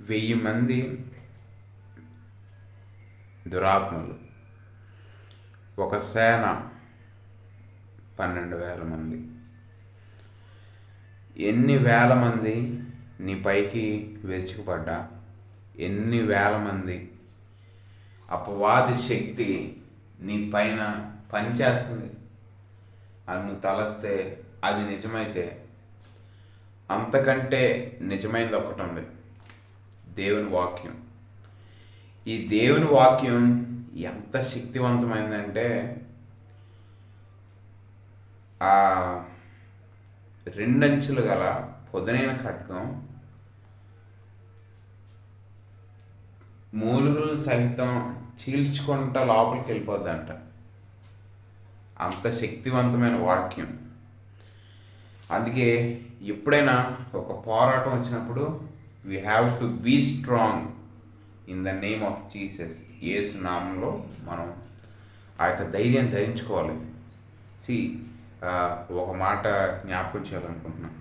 వెయ్యి మంది దురాత్మలు. ఒక సేన పన్నెండు వేల మంది. ఎన్ని వేల మంది నీ పైకి విరుచుకుపడ్డా? ఎన్ని వేల మంది అపవాది శక్తి నీ పైన పనిచేస్తుంది? అని నువ్వు తలస్తే అది నిజమైతే అంతకంటే నిజమైనది ఒకటి ఉంది దేవుని వాక్యం. ఈ దేవుని వాక్యం ఎంత శక్తివంతమైందంటే ఆ రెండంచులు గల పొదనైన ఖడ్గం మూలుగులను సహితం చీల్చుకుంటా లోపలికి వెళ్ళిపోద్దంట. అంత శక్తివంతమైన వాక్యం. అందుకే ఎప్పుడైనా ఒక పోరాటం వచ్చినప్పుడు we have to be strong in the name of Jesus ఏసు నామంలో మనం ఆ యొక్క ధైర్యం ధరించుకోవాలి. సి ఒక మాట జ్ఞాపకం చేయాలనుకుంటున్నాను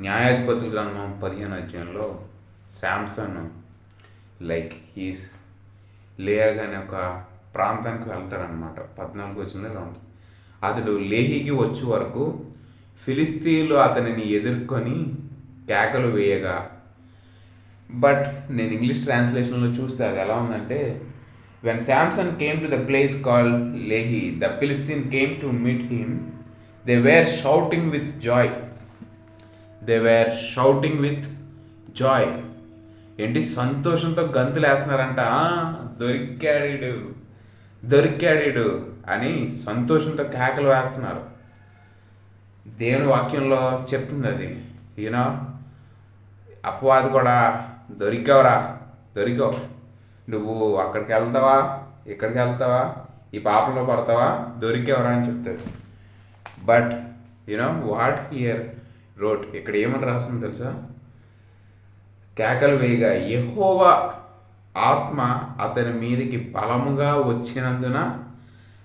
న్యాయాధిపతుల గ్రంథం పదిహేను అధ్యాయంలో శాంసన్ లైక్ హీస్ లేయగ్ అనే ఒక ప్రాంతానికి వెళ్తాడనమాట పద్నాలుగు వచ్చిందో ఇలా ఉంటుంది అతడు లేహికి వచ్చే వరకు ఫిలిస్తీన్లు అతనిని ఎదుర్కొని కేకలు వేయగా బట్ నేను ఇంగ్లీష్ ట్రాన్స్లేషన్లో చూస్తే అది ఎలా ఉందంటే when Samson came to the place call Lehi the Philistine came to meet him they were shouting with joy they were shouting with joy ఏంటి సంతోషంతో గంతులు వేస్తున్నారంట? దొరికాడు దొరికాడు అని సంతోషంతో కేకలు వేస్తున్నారు. దేవుని వాక్యంలో చెప్తుంది అది. యూనో అపవాది కూడా దొరికావురా దొరికావు నువ్వు అక్కడికి వెళ్తావా? ఇక్కడికి వెళ్తావా? ఈ పాపంలో పడతావా? దొరికావురా అని చెప్తారు. But you know what here wrote ఇక్కడ ఏమని రాస్తుంది తెలుసా? కేకలు వేయగా ఎహోవా ఆత్మ అతని మీదకి బలముగా వచ్చినందున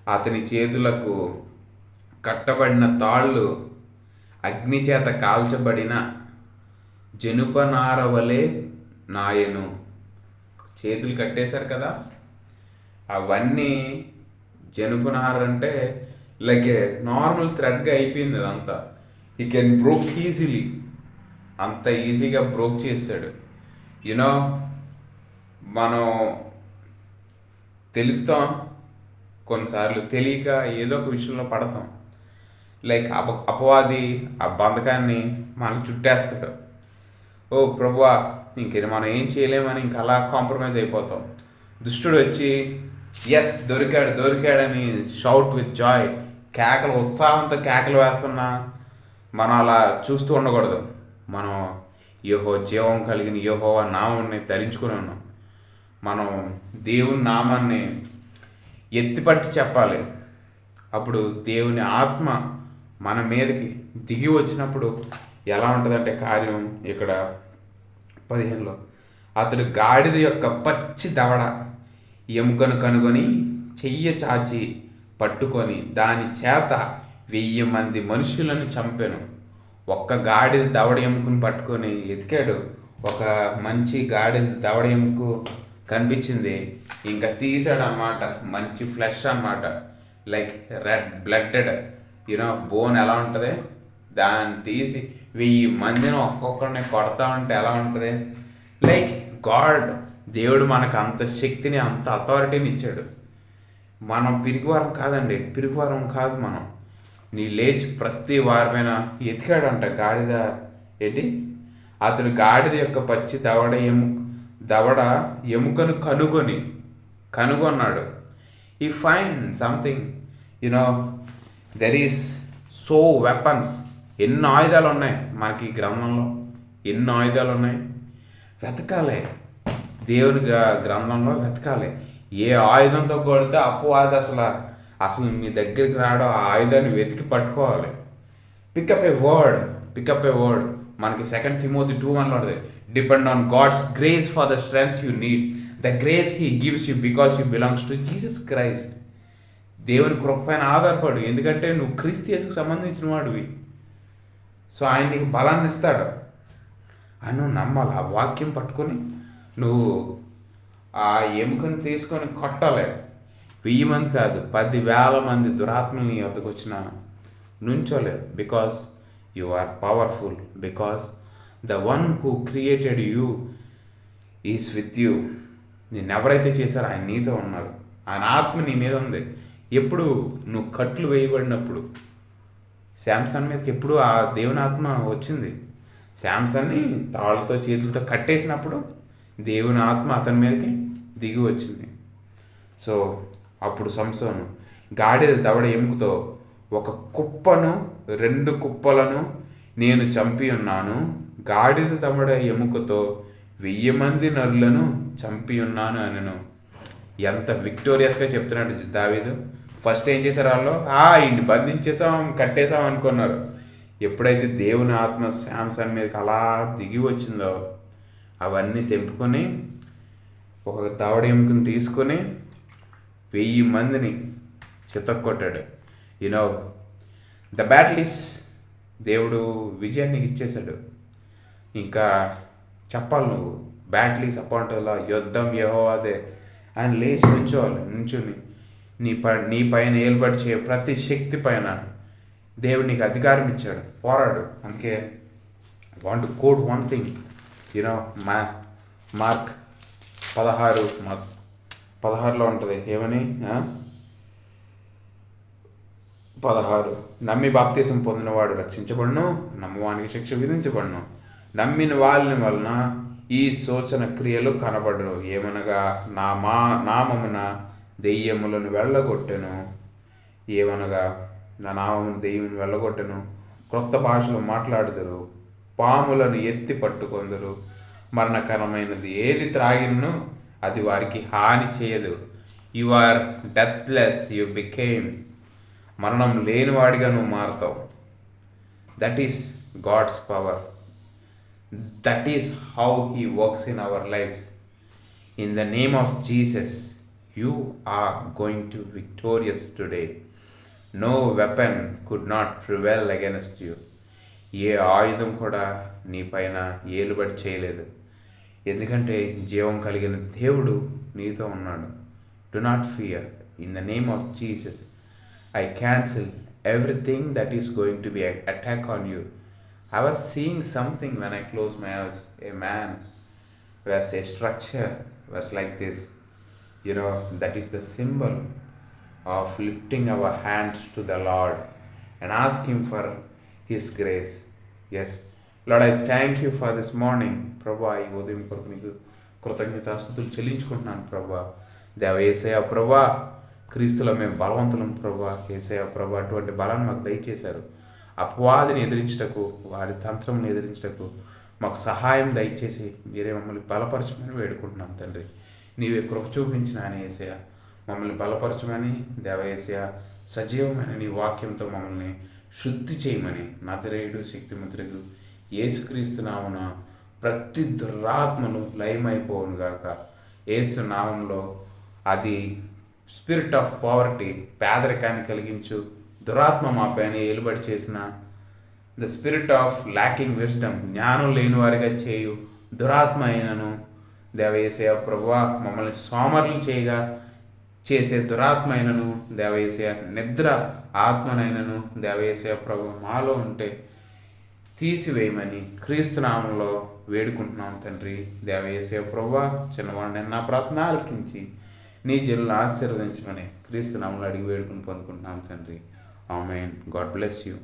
అతని చేతులకు కట్టబడిన తాళ్ళు అగ్ని చేత కాల్చబడిన జనుపనార వలె నాయను. చేతులు కట్టేశారు కదా? అవన్నీ జనుపనార అంటే లైక్ నార్మల్ థ్రెడ్గా అయిపోయింది అదంతా. ఈ కెన్ బ్రోక్ ఈజీలీ అంత ఈజీగా బ్రోక్ చేశాడు. యునో మనం తెలుస్తాం కొన్నిసార్లు తెలియక ఏదో ఒక విషయంలో పడతాం. లైక్ అప అపవాది ఆ బంధకాన్ని మనకు చుట్టేస్తాడు. ఓ ప్రభువా ఇంక మనం ఏం చేయలేమని ఇంక అలా కాంప్రమైజ్ అయిపోతాం. దుష్టుడు వచ్చి ఎస్ దొరికాడు దొరికాడని షౌట్ విత్ జాయ్ కేకలు ఉత్సాహంతో కేకలు వేస్తున్నా మనం అలా చూస్తూ ఉండకూడదు. మనం యోహో జీవం కలిగిన యోహో నామాన్ని ధరించుకుని ఉన్నాం. మనం దేవుని నామాన్ని ఎత్తిపట్టి చెప్పాలి. అప్పుడు దేవుని ఆత్మ మన మీదకి దిగి వచ్చినప్పుడు ఎలా ఉంటుందంటే కార్యం ఇక్కడ పదిహేనులో. అతడు గాడిద యొక్క పచ్చి దవడ ఎముకను కనుగొని చెయ్య చాచి పట్టుకొని దాని చేత వెయ్యి మంది మనుషులను చంపాను. ఒక్క గాడిద దవడ ఎముకను పట్టుకొని ఎతికాడు. ఒక మంచి గాడిద దవడ ఎముకు కనిపించింది. ఇంకా తీసాడు మంచి ఫ్లెష్ అన్నమాట. Like red blooded you know bone ఎలా ఉంటుంది? దాన్ని తీసి వెయ్యి మందిని ఒక్కొక్కరిని కొడతా ఉంటే ఎలా ఉంటుంది? లైక్ గాడ్ దేవుడు మనకు అంత శక్తిని అంత అథారిటీని ఇచ్చాడు. మనం పిరిగివారం కాదండి పిరిగివారం కాదు మనం. నీ లేచి ప్రతి వారమైన ఎతికాడంట గాడిద ఏంటి? అతడు గాడిద యొక్క పచ్చి దవడ ఎము దవడ ఎముకను కనుగొని కనుగొన్నాడు. ఈ fine something you know there is so weapons ఎన్ని ఆయుధాలు ఉన్నాయి మనకి గ్రంథంలో. ఎన్ని ఆయుధాలు ఉన్నాయి వెతకాలి. దేవుని గ్ర గ్రంథంలో వెతకాలి. ఏ ఆయుధంతో కొడితే అపవాది అసలు అసలు మీ దగ్గరికి రావడం ఆ ఆయుధాన్ని వెతికి పట్టుకోవాలి. Pick up a word pick up a word మనకి సెకండ్ తిమోతి టూ వన్లో ఉంటుంది depend on God's grace for the strength you need the grace he gives you because you belongs to Jesus Christ దేవుని కృప పైన ఆధారపడు. ఎందుకంటే నువ్వు క్రీస్తు యేసుకు సంబంధించిన వాడివి. సో ఆయన నీకు బలాన్ని ఇస్తాడు. అని నువ్వు నమ్మాలి. ఆ వాక్యం పట్టుకొని నువ్వు ఆ ఎముకను తీసుకొని కొట్టాలి. వెయ్యి మంది కాదు పది వేల మంది దురాత్మలు నీ వద్దకు వచ్చిన నుంచోలేవు. Because you are powerful because the one who created you is with you నేను ఎవరైతే చేశారో ఆయన నీతో ఉన్నారు. ఆయన ఆత్మ నీ మీద ఉంది. ఎప్పుడు నువ్వు కట్లు వేయబడినప్పుడు శాంసంగ్ మీదకి ఎప్పుడు ఆ దేవుని ఆత్మ వచ్చింది. శాంసన్ని తాళ్ళతో చేతులతో కట్టేసినప్పుడు దేవుని ఆత్మ అతని మీదకి దిగి వచ్చింది. సో అప్పుడు సంసోను గాడిద దవడ ఎముకతో ఒక కుప్పను రెండు కుప్పలను నేను చంపి ఉన్నాను. గాడిద దవడ ఎముకతో వెయ్యి మంది నరులను చంపి ఉన్నాను అనను. ఎంత విక్టోరియస్గా చెప్తున్నాడు దావీదు. ఫస్ట్ ఏం చేశారు వాళ్ళు? ఆ ఇన్ని బంధించేసాం కట్టేసాం అనుకున్నారు. ఎప్పుడైతే దేవుని ఆత్మ శాంసన్ మీదకి అలా దిగి వచ్చిందో అవన్నీ తెంపుకొని ఒక దవడ ఎముకను తీసుకొని వెయ్యి మందిని చితక్కొట్టాడు. You know the battle is దేవుడు విజయాన్ని ఇచ్చేశాడు. ఇంకా చెప్పాలి నువ్వు. బ్యాటిల్ ఇస్ అపాంటలా యుద్ధం యహో అదే ఆయన లేచి నుంచోవాలి. నుంచుని నీ ప నీ పైన ఏలుబడి ప్రతి శక్తి పైన దేవుడు నీకు అధికారం ఇచ్చాడు. పోరాడు. అందుకే want code one thing you know మా మార్క్ పదహారు మా పదహారులో ఉంటుంది. ఏమని? పదహారు. నమ్మి బాప్తీసం పొందినవాడు రక్షించబడును నమ్మవానికి శిక్ష విధించబడును. నమ్మిన వాళ్ళని వలన ఈ సూచన క్రియలు కనబడును. ఏమనగా నా మా నామమున దెయ్యములను వెళ్ళగొట్టెను. ఏమనగా నా నామమును దెయ్యమును వెళ్ళగొట్టెను. క్రొత్త భాషలో మాట్లాడుదురు. పాములను ఎత్తి పట్టుకొందరు. మరణకరమైనది ఏది త్రాగినను అది వారికి హాని చేయదు. You are deathless you became మరణం లేనివాడిగా నువ్వు మారుతావు. That is God's power that is how he works in our lives in the name of Jesus you are going to victorious today no weapon could not prevail against you ఏ ఆయుధం కూడా నీ పైన ఏలుబడి చేయలేదు. ఎందుకంటే జీవం కలిగిన దేవుడు నీతో ఉన్నాడు. Do not fear in the name of Jesus I cancel everything that is going to be attack on you I was seeing something when I close my house a man was a structure was like this you know that is the symbol of lifting our hands to the lord and ask him for his grace. Yes. Lord I thank you for this morning ప్రభా ఈ ఉదయం కొరకు నీకు కృతజ్ఞతాస్తుతులు చెల్లించుకుంటున్నాను ప్రభా దేవ ఏసయ ప్రభా క్రీస్తులో మేము బలవంతులం ప్రభా ఏసయ ప్రభా అటువంటి బలాన్ని మాకు దయచేశారు. అపవాదిని ఎదిరించటకు వారి తంత్రం ఎదిరించటకు మాకు సహాయం దయచేసి మీరే మమ్మల్ని బలపరచమని వేడుకుంటున్నాం తండ్రి. నీవే కృప చూపించిన ఆయన ఏసయ మమ్మల్ని బలపరచమని దేవయేసయ సజీవమైన నీ వాక్యంతో మమ్మల్ని శుద్ధి చేయమని నజరేయుడు శక్తిమంతుడు ఏసుక్రీస్తునామున ప్రతి దురాత్మను లయమైపోవును గాక. ఏసు నామంలో అది స్పిరిట్ ఆఫ్ పావర్టీ పేదరికాన్ని కలిగించు దురాత్మ మా పైన ఏలుబడి చేసిన the spirit of lacking wisdom జ్ఞానం లేని వారిగా చేయు దురాత్మ అయినను దేవయేసయ ప్రభువా మమ్మల్ని సోమరులు చేయగా చేసే దురాత్మైనను అయినను దేవయేసయ నిద్ర ఆత్మనైనను దేవయేసయ ప్రభు మాలో ఉంటే తీసివేయమని క్రీస్తునామంలో వేడుకుంటున్నాం తండ్రి. దేవయేసయ ప్రభువ చిన్నవాడిని నా ప్రార్థన ఆలకించి నీ జల్లు ఆశీర్వదించమని క్రీస్తునామంలో అడిగి వేడుకుని పొందుకుంటున్నాం తండ్రి. ఆమెన్. God bless you.